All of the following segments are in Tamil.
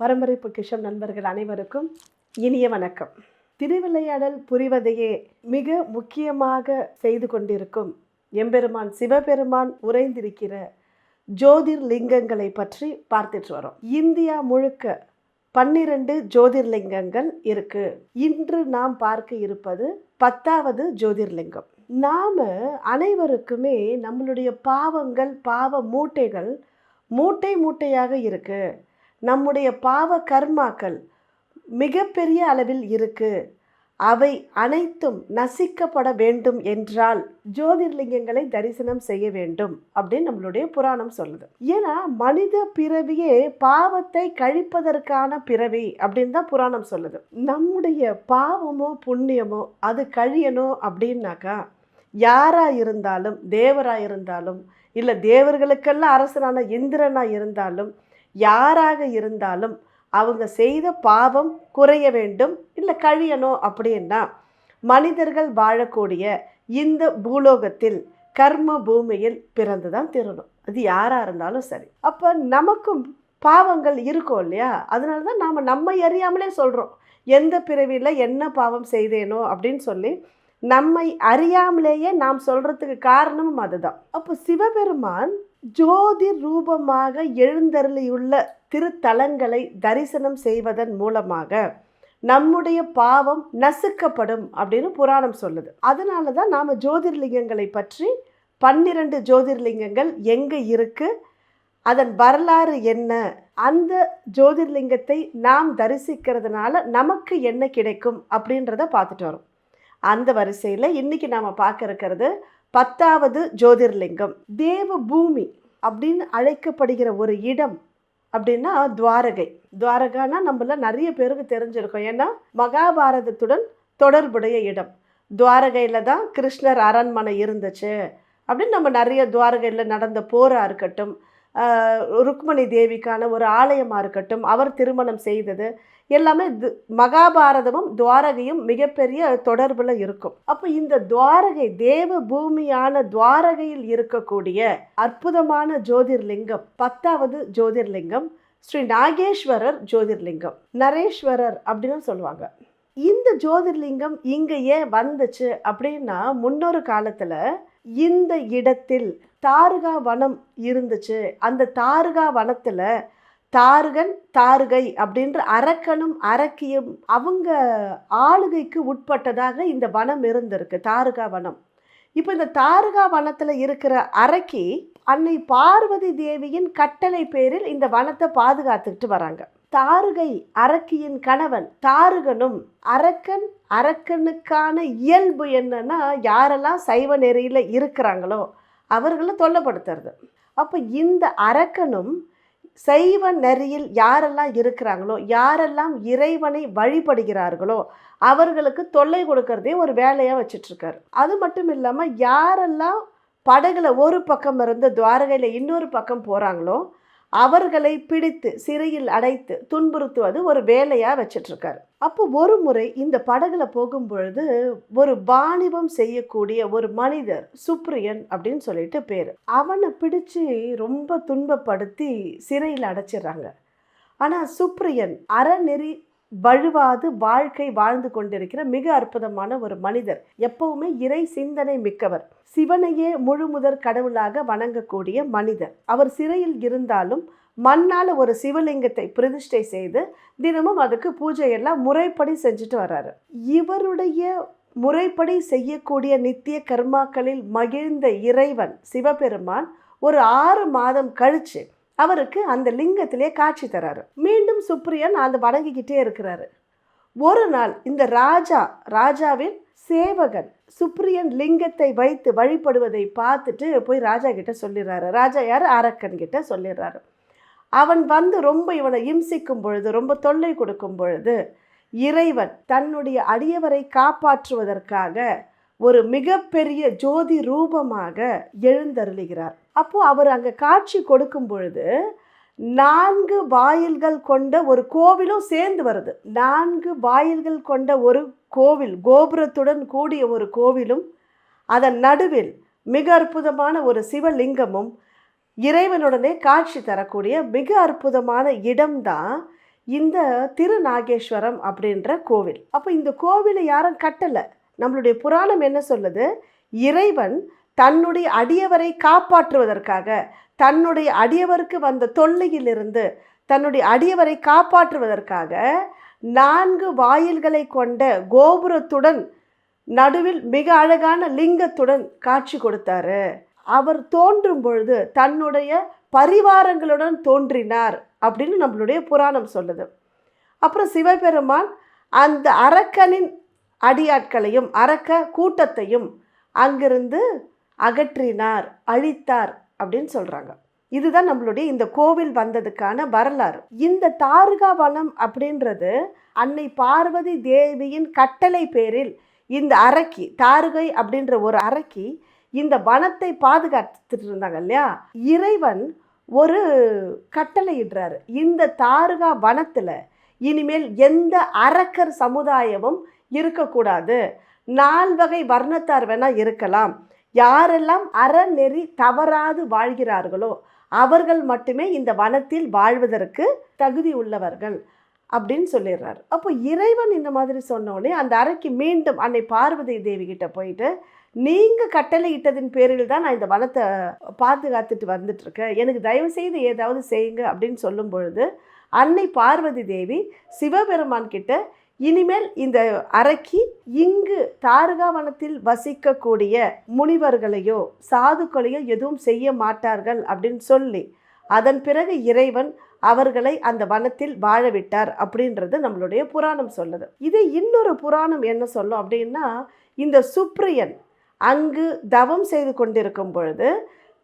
பரம்பரை பொக்கிஷம் நண்பர்கள் அனைவருக்கும் இனிய வணக்கம். திருவிளையாடல் புரிவதையே மிக முக்கியமாக செய்து கொண்டிருக்கும் எம்பெருமான் சிவபெருமான் உறைந்திருக்கிற ஜோதிர் லிங்கங்களை பற்றி பார்த்துட்டு வரோம். இந்தியா முழுக்க பன்னிரண்டு ஜோதிர்லிங்கங்கள் இருக்கு. இன்று நாம் பார்க்க இருப்பது பத்தாவது ஜோதிர்லிங்கம். நாம் அனைவருக்குமே நம்மளுடைய பாவங்கள் பாவ மூட்டைகள் மூட்டை மூட்டையாக இருக்கு. நம்முடைய பாவ கர்மாக்கள் மிகப்பெரிய அளவில் இருக்கு. அவை அனைத்தும் நசிக்கப்பட வேண்டும் என்றால் ஜோதிர்லிங்கங்களை தரிசனம் செய்ய வேண்டும் அப்படின்னு நம்மளுடைய புராணம் சொல்லுது. ஏன்னா மனித பிறவியே பாவத்தை கழிப்பதற்கான பிறவி அப்படின்னு தான் புராணம் சொல்லுது. நம்முடைய பாவமோ புண்ணியமோ அது கழியணும் அப்படின்னாக்கா யாராக இருந்தாலும் தேவராக இருந்தாலும் இல்லை தேவர்களுக்கெல்லாம் அரசனான இந்திரனாக இருந்தாலும் யாராக இருந்தாலும் அவங்க செய்த பாவம் குறைய வேண்டும். இல்லை கழியணும் அப்படின்னா மனிதர்கள் வாழக்கூடிய இந்த பூலோகத்தில் கர்ம பூமியில் பிறந்து தான் திருணும் அது யாராக இருந்தாலும் சரி. அப்போ நமக்கும் பாவங்கள் இருக்கும் இல்லையா? அதனால தான் நாம் நம்மை அறியாமலே சொல்கிறோம் எந்த பிறவியில் என்ன பாவம் செய்தேனோ அப்படின்னு சொல்லி நம்மை அறியாமலேயே நாம் சொல்கிறதுக்கு காரணமும் அதுதான். அப்போ சிவபெருமான் ஜோதி ரூபமாக எழுந்தருளியுள்ள திருத்தலங்களை தரிசனம் செய்வதன் மூலமாக நம்முடைய பாவம் நசுக்கப்படும் அப்படின்னு புராணம் சொல்லுது. அதனால தான் நாம் ஜோதிர்லிங்கங்களை பற்றி பன்னிரண்டு ஜோதிர்லிங்கங்கள் எங்கே இருக்குது அதன் வரலாறு என்ன அந்த ஜோதிர்லிங்கத்தை நாம் தரிசிக்கிறதுனால நமக்கு என்ன கிடைக்கும் அப்படின்றத பார்த்துட்டு வரோம். அந்த வரிசையில் இன்றைக்கி நாம் பார்க்க இருக்கிறது பத்தாவது ஜோதிர்லிங்கம் தேவ பூமி அப்படின்னு அழைக்கப்படுகிற ஒரு இடம் அப்படின்னா துவாரகை. துவாரகானா நம்மள நிறைய பேருக்கு தெரிஞ்சிருக்கும். ஏன்னா மகாபாரதத்துடன் தொடர்புடைய இடம். துவாரகையில் தான் கிருஷ்ணர் அரண்மனை இருந்துச்சு அப்படின்னு நம்ம நிறைய துவாரகையில் நடந்த போராக இருக்கட்டும் ருக்மணி தேவிக்கான ஒரு ஆலயமாக இருக்கட்டும் அவர் திருமணம் செய்தது எல்லாமே து- மகாபாரதமும் துவாரகையும் மிகப்பெரிய தொடர்பில் இருக்கும். அப்போ இந்த துவாரகை தேவ பூமியான துவாரகையில் இருக்கக்கூடிய அற்புதமான ஜோதிர்லிங்கம் பத்தாவது ஜோதிர்லிங்கம் ஸ்ரீ நாகேஸ்வரர் ஜோதிர்லிங்கம் நரேஸ்வரர் அப்படின்னு சொல்லுவாங்க. இந்த ஜோதிர்லிங்கம் இங்கே ஏன் வந்துச்சு அப்படின்னா முன்னொரு காலத்தில் இந்த இடத்தில் தாருகா வனம் இருந்துச்சு. அந்த தாருகா வனத்தில் தாருகன் தாருகை அப்படின்ற அரக்கனும் அரக்கியும் அவங்க ஆளுகைக்கு உட்பட்டதாக இந்த வனம் இருந்திருக்கு தாருகா வனம். இப்போ இந்த தாருகா வனத்தில் இருக்கிற அரக்கி அன்னை பார்வதி தேவியின் கட்டளை பேரில் இந்த வனத்தை பாதுகாத்துக்கிட்டு வராங்க. தாருகை அரக்கியின் கணவன் தாருகனும் அரக்கன் அரக்கனுக்கான இயல்பு என்னன்னா யாரெல்லாம் சைவ நெறியில் இருக்கிறாங்களோ அவர்களை தொல்லைப்படுத்துறது. அப்போ இந்த அரக்கனும் சைவ நெறியில் யாரெல்லாம் இருக்கிறாங்களோ யாரெல்லாம் இறைவனை வழிபடுகிறார்களோ அவர்களுக்கு தொல்லை கொடுக்கறதே ஒரு வேலையாக வச்சிட்ருக்காரு. அது மட்டும் இல்லாமல் யாரெல்லாம் படகுல ஒரு பக்கம் இருந்து துவாரகையில் இன்னொரு பக்கம் போகிறாங்களோ அவர்களை பிடித்து சிறையில் அடைத்து துன்புறுத்துவது ஒரு வேலையாக வச்சிட்ருக்காரு அப்போ ஒரு முறை இந்த படகுல போகும்பொழுது ஒரு வாணிபம் செய்யக்கூடிய ஒரு மனிதர் சுப்ரியன் அப்படின்னு சொல்லிட்டு பேர். அவனை பிடிச்சு ரொம்ப துன்பப்படுத்தி சிறையில் அடைச்சிடுறாங்க ஆனால் சுப்ரியன் அறநெறி வழுவாது வாழ்க்கை வாழ்ந்து கொண்டிருக்கிற மிக அற்புதமான ஒரு மனிதர். எப்பவுமே இறை சிந்தனை மிக்கவர். சிவனையே முழுமுதற் கடவுளாக வணங்கக்கூடிய மனிதர். அவர் சிறையில் இருந்தாலும் மண்ணால் ஒரு சிவலிங்கத்தை பிரதிஷ்டை செய்து தினமும் அதுக்கு பூஜை எல்லாம் முறைப்படி செஞ்சுட்டு வர்றாரு. இவருடைய முறைப்படி செய்யக்கூடிய நித்திய கர்மாக்களில் மகிழ்ந்த இறைவன் சிவபெருமான் ஒரு ஆறு மாதம் கழித்து அவருக்கு அந்த லிங்கத்திலே காட்சி தராரு. மீண்டும் சுப்ரியன் அந்த வணங்கிக்கிட்டே இருக்கிறாரு. ஒரு நாள் இந்த ராஜா ராஜாவின் சேவகன் சுப்ரியன் லிங்கத்தை வைத்து வழிபடுவதை பார்த்துட்டு போய் ராஜா கிட்ட சொல்லிடுறாரு ராஜா யார்? அரக்கன் கிட்ட சொல்லிடுறாரு அவன் வந்து ரொம்ப இவனை இம்சிக்கும் பொழுது ரொம்ப தொல்லை கொடுக்கும் பொழுது இறைவன் தன்னுடைய அடியவரை காப்பாற்றுவதற்காக ஒரு மிகப்பெரிய ஜோதி ரூபமாக எழுந்தருளுகிறார். அப்போது அவர் அங்கே காட்சி கொடுக்கும் பொழுது நான்கு வாயில்கள் கொண்ட ஒரு கோவிலும் சேர்ந்து வருது. நான்கு வாயில்கள் கொண்ட ஒரு கோவில் கோபுரத்துடன் கூடிய ஒரு கோவிலும் அதன் நடுவில் மிக அற்புதமான ஒரு சிவலிங்கமும் இறைவனுடனே காட்சி தரக்கூடிய மிக அற்புதமான இடம்தான் இந்த திருநாகேஸ்வரம் அப்படின்ற கோவில். அப்போ இந்த கோவிலை யாரும் கட்டலை. நம்மளுடைய புராணம் என்ன சொல்லுது? இறைவன் தன்னுடைய அடியவரை காப்பாற்றுவதற்காக தன்னுடைய அடியவருக்கு வந்த தொல்லையிலிருந்து தன்னுடைய அடியவரை காப்பாற்றுவதற்காக நான்கு வாயில்களை கொண்ட கோபுரத்துடன் நடுவில் மிக அழகான லிங்கத்துடன் காட்சி கொடுத்தாரு. அவர் தோன்றும் பொழுது தன்னுடைய பரிவாரங்களுடன் தோன்றினார் அப்படின்னு நம்மளுடைய புராணம் சொல்லுது. அப்புறம் சிவபெருமான் அந்த அரக்கனின் அடியாட்களையும் அறக்க கூட்டத்தையும் அங்கிருந்து அகற்றினார் அழித்தார் அப்படின்னு சொல்கிறாங்க இதுதான் நம்மளுடைய இந்த கோவில் வந்ததுக்கான வரலாறு. இந்த தாருகா வனம் அப்படின்றது அன்னை பார்வதி தேவியின் கட்டளை பேரில் இந்த அரக்கி தாருகை அப்படின்ற ஒரு அரக்கி இந்த வனத்தை பாதுகாத்துட்டு இருந்தாங்க இல்லையா? இறைவன் ஒரு கட்டளை இடுறாரு. இந்த தாருகா வனத்தில் இனிமேல் எந்த அரக்கர் சமுதாயமும் இருக்கக்கூடாது. நால்வகை வர்ணத்தார் வேணால் இருக்கலாம். யாரெல்லாம் அறநெறி தவறாது வாழ்கிறார்களோ அவர்கள் மட்டுமே இந்த வனத்தில் வாழ்வதற்கு தகுதி உள்ளவர்கள் அப்படின்னு சொல்லிடுறாரு. அப்போ இறைவன் இந்த மாதிரி சொன்னோடனே அந்த அறைக்கு மீண்டும் அன்னை பார்வதி தேவி கிட்ட போயிட்டு நீங்கள் கட்டளையிட்டதின் பேரில் தான் நான் இந்த வனத்தை பாதுகாத்துட்டு வந்துட்டுருக்கேன். எனக்கு தயவு செய்து ஏதாவது செய்யுங்க அப்படின்னு சொல்லும் பொழுது அன்னை பார்வதி தேவி சிவபெருமான் கிட்ட இனிமேல் இந்த அரக்கி இங்கு தாரகாவனத்தில் வசிக்கக்கூடிய முனிவர்களையோ சாதுக்களையோ எதுவும் செய்ய மாட்டார்கள் அப்படின்னு சொல்லி அதன் பிறகு இறைவன் அவர்களை அந்த வனத்தில் வாழ விட்டார் அப்படின்றது நம்மளுடைய புராணம் சொல்லுது. இது இன்னொரு புராணம் என்ன சொல்லும் அப்படின்னா இந்த சுப்ரியன் அங்கு தவம் செய்து கொண்டிருக்கும் பொழுது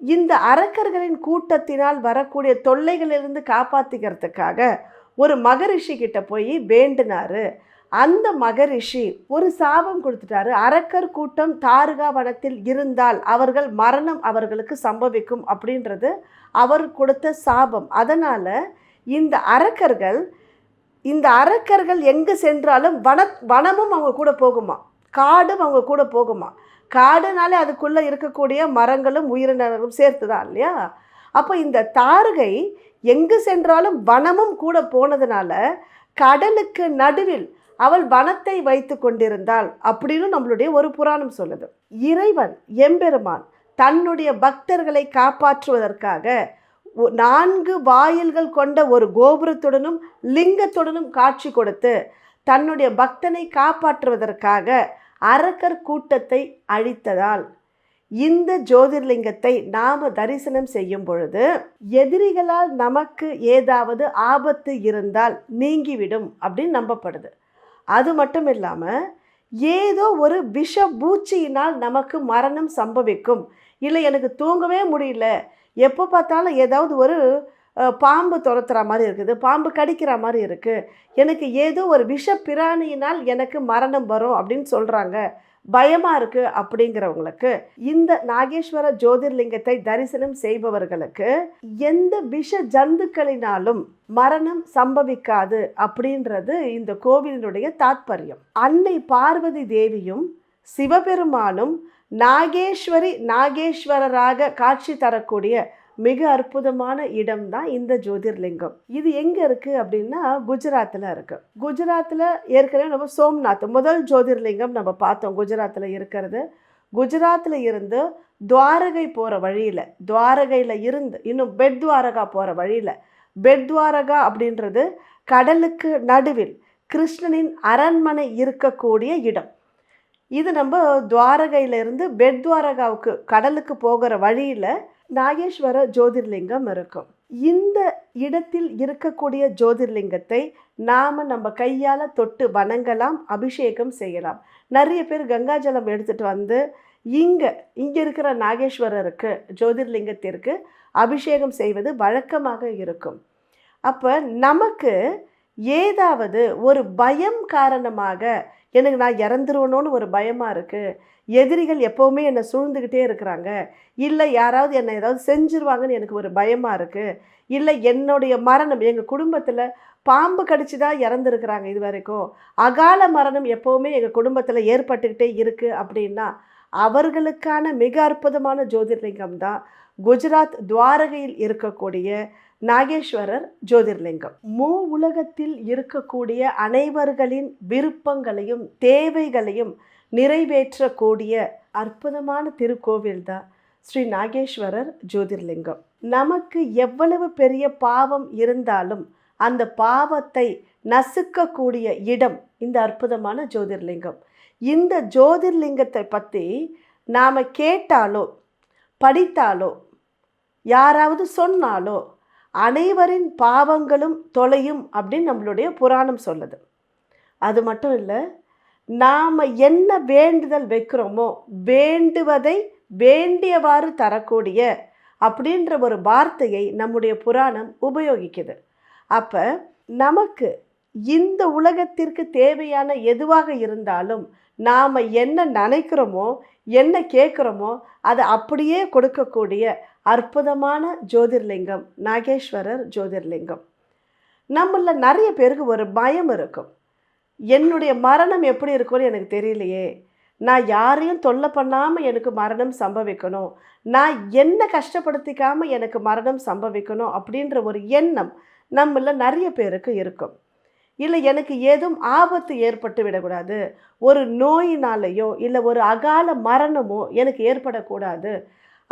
இந்த அரக்கர்களின் கூட்டத்தினால் வரக்கூடிய தொல்லைகளிலிருந்து காப்பாற்றிக்கிறதுக்காக ஒரு மகரிஷி கிட்ட போய் வேண்டினாரு. அந்த மகரிஷி ஒரு சாபம் கொடுத்துட்டாரு. அரக்கர் கூட்டம் தாருகா வனத்தில் இருந்தால் அவர்கள் மரணம் அவர்களுக்கு சம்பவிக்கும் அப்படின்றது அவர் கொடுத்த சாபம். அதனால் இந்த அரக்கர்கள் இந்த அரக்கர்கள் எங்கே சென்றாலும் வன வனமும் அவங்க கூட போகுமா? காடும் அவங்க கூட போகுமா? காடுனாலே அதுக்குள்ளே இருக்கக்கூடிய மரங்களும் உயிரினங்களும் சேர்த்து தான் இல்லையா? அப்போ இந்த தாருகை எங்கு சென்றாலும் வனமும் கூட போனதுனால கடலுக்கு நடுவில் அவள் வனத்தை வைத்து கொண்டிருந்தாள் அப்படின்னு நம்மளுடைய ஒரு புராணம் சொல்லுது. இறைவன் எம்பெருமான் தன்னுடைய பக்தர்களை காப்பாற்றுவதற்காக ஒ- நான்கு வாயில்கள் கொண்ட ஒரு கோபுரத்துடனும் லிங்கத்துடனும் காட்சி கொடுத்து தன்னுடைய பக்தனை காப்பாற்றுவதற்காக அரக்கர் கூட்டத்தை அழித்ததால் இந்த ஜோதிர்லிங்கத்தை நாம் தரிசனம் செய்யும் பொழுது எதிரிகளால் நமக்கு ஏதாவது ஆபத்து இருந்தால் நீங்கிவிடும் அப்படின்னு நம்பப்படுது. அது மட்டும் இல்லாமல் ஏதோ ஒரு விஷ பூச்சியினால் நமக்கு மரணம் சம்பவிக்கும். இல்லை எனக்கு தூங்கவே முடியல. எப்போ பார்த்தாலும் ஏதாவது ஒரு பாம்பு துரத்துகிற மாதிரி இருக்குது பாம்பு கடிக்கிற மாதிரி இருக்குது எனக்கு ஏதோ ஒரு விஷ பிராணியினால் எனக்கு மரணம் வரும் அப்படின்னு சொல்கிறாங்க பயமாக இருக்குது அப்படிங்கிறவங்களுக்கு இந்த நாகேஸ்வர ஜோதிர்லிங்கத்தை தரிசனம் செய்பவர்களுக்கு எந்த விஷ ஜந்துக்களினாலும் மரணம் சம்பவிக்காது அப்படின்றது இந்த கோவிலினுடைய தாத்பரியம். அன்னை பார்வதி தேவியும் சிவபெருமானும் நாகேஸ்வரி நாகேஸ்வரராக காட்சி தரக்கூடிய மிக அற்புதமான இடம் தான் இந்த ஜோதிர்லிங்கம். இது எங்கே இருக்குது அப்படின்னா குஜராத்தில் இருக்குது குஜராத்தில் ஏற்கனவே நம்ம சோம்நாத் முதல் ஜோதிர்லிங்கம் நம்ம பார்த்தோம் குஜராத்தில் இருக்கிறது. குஜராத்தில் இருந்து துவாரகை போகிற வழியில் துவாரகையில் இருந்து இன்னும் பெட் துவாரகா போகிற வழியில் பெட் துவாரகா அப்படின்றது கடலுக்கு நடுவில் கிருஷ்ணனின் அரண்மனை இருக்கக்கூடிய இடம். இது நம்ம துவாரகையிலேருந்து பெட் துவாரகாவுக்கு கடலுக்கு போகிற வழியில் நாகேஸ்வர ஜோதிர்லிங்கம் இருக்கும். இந்த இடத்தில் இருக்கக்கூடிய ஜோதிர்லிங்கத்தை நாம் நம்ம கையால் தொட்டு வணங்கலாம் அபிஷேகம் செய்யலாம். நிறைய பேர் கங்காஜலம் எடுத்துகிட்டு வந்து இங்கே இங்கே இருக்கிற நாகேஸ்வரருக்கு ஜோதிர்லிங்கத்திற்கு அபிஷேகம் செய்வது வழக்கமாக இருக்கும். அப்போ நமக்கு ஏதாவது ஒரு பயம் காரணமாக எனக்கு நான் இறந்துருவணும்னு ஒரு பயமாக இருக்குது எதிரிகள் எப்போவுமே என்னை சூழ்ந்துக்கிட்டே இருக்கிறாங்க. இல்லை யாராவது என்னை ஏதாவது செஞ்சுருவாங்கன்னு எனக்கு ஒரு பயமாக இருக்குது இல்லை என்னுடைய மரணம் எங்கள் குடும்பத்தில் பாம்பு கடிச்சு தான் இறந்துருக்குறாங்க இது வரைக்கும். அகால மரணம் எப்போவுமே எங்கள் குடும்பத்தில் ஏற்பட்டுக்கிட்டே இருக்குது அப்படின்னா அவர்களுக்கான மிக அற்புதமான ஜோதிர்லிங்கம் தான் குஜராத் துவாரகையில் இருக்கக்கூடிய நாகேஸ்வரர் ஜோதிர்லிங்கம். மூ உலகத்தில் இருக்கக்கூடிய அனைவர்களின் விருப்பங்களையும் தேவைகளையும் நிறைவேற்றக்கூடிய அற்புதமான திருக்கோவில் தான் ஸ்ரீ நாகேஸ்வரர் ஜோதிர்லிங்கம். நமக்கு எவ்வளவு பெரிய பாவம் இருந்தாலும் அந்த பாவத்தை நசுக்கக்கூடிய இடம் இந்த அற்புதமான ஜோதிர்லிங்கம். இந்த ஜோதிர்லிங்கத்தை பற்றி நாம் கேட்டாலோ படித்தாலோ யாராவது சொன்னாலோ அனைவரின் பாவங்களும் தொலையும் அப்படின்னு நம்மளுடைய புராணம் சொல்லுது. அது மட்டும் இல்லை நாம் என்ன வேண்டுதல் வைக்கிறோமோ வேண்டுவதை வேண்டியவாறு தரக்கூடிய அப்படின்ற ஒரு வார்த்தையை நம்முடைய புராணம் உபயோகிக்குது. அப்போ நமக்கு இந்த உலகத்திற்கு தேவையான எதுவாக இருந்தாலும் நாம் என்ன நினைக்கிறோமோ என்ன கேட்குறோமோ அதை அப்படியே கொடுக்கக்கூடிய அற்புதமான ஜோதிர்லிங்கம் நாகேஸ்வரர் ஜோதிர்லிங்கம். நம்மள நிறைய பேருக்கு ஒரு பயம் இருக்கும். என்னுடைய மரணம் எப்படி இருக்கும்னு எனக்கு தெரியலையே. நான் யாரையும் தொல்லை பண்ணாமல் எனக்கு மரணம் சம்பவிக்கணும். நான் என்ன கஷ்டப்படுத்திக்காமல் எனக்கு மரணம் சம்பவிக்கணும் அப்படின்ற ஒரு எண்ணம் நம்மள நிறைய பேருக்கு இருக்கும். இல்லை எனக்கு ஏதும் ஆபத்து ஏற்பட்டு விடக்கூடாது. ஒரு நோயினாலேயோ இல்லை ஒரு அகால மரணமோ எனக்கு ஏற்படக்கூடாது.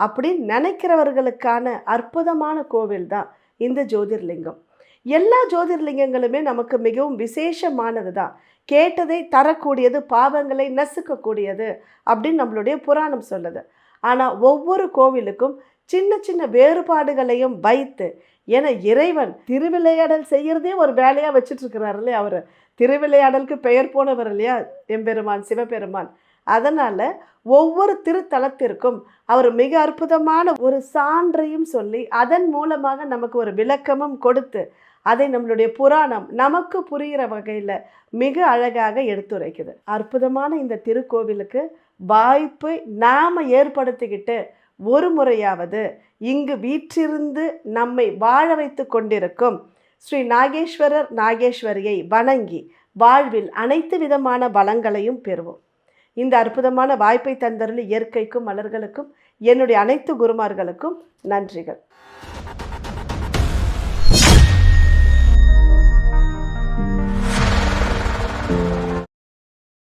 அப்படின்னு நினைக்கிறவர்களுக்கான அற்புதமான கோவில் தான் இந்த ஜோதிர்லிங்கம். எல்லா ஜோதிர்லிங்கங்களுமே நமக்கு மிகவும் விசேஷமானது தான் கேட்டதை தரக்கூடியது பாவங்களை நசுக்கக்கூடியது அப்படின்னு நம்மளுடைய புராணம் சொல்லுது. ஆனால் ஒவ்வொரு கோவிலுக்கும் சின்ன சின்ன வேறுபாடுகளையும் வைத்து ஏன்னா இறைவன் திருவிளையாடல் செய்கிறதே ஒரு வேலையாக வச்சுட்டு இல்லையா அவர்? திருவிளையாடலுக்கு பெயர் போனவர் இல்லையா? எம்பெருமான் சிவபெருமான். அதனால் ஒவ்வொரு திருத்தலத்திற்கும் அவர் மிக அற்புதமான ஒரு சான்றையும் சொல்லி அதன் மூலமாக நமக்கு ஒரு விளக்கமும் கொடுத்து அதை நம்மளுடைய புராணம் நமக்கு புரிகிற வகையில் மிக அழகாக எடுத்துரைக்குது. அற்புதமான இந்த திருக்கோவிலுக்கு வாய்ப்பை நாம் ஏற்படுத்திக்கிட்டு ஒரு முறையாவது இங்கு வீற்றிருந்து நம்மை வாழ வைத்து கொண்டிருக்கும் ஸ்ரீ நாகேஸ்வரர் நாகேஸ்வரியை வணங்கி வாழ்வில் அனைத்து விதமான பலங்களையும் பெறுவோம். இந்த அற்புதமான வாய்ப்பை தந்தருள் இயற்கைக்கும் மலர்களுக்கும் என்னுடைய அனைத்து குருமார்களுக்கும் நன்றிகள்.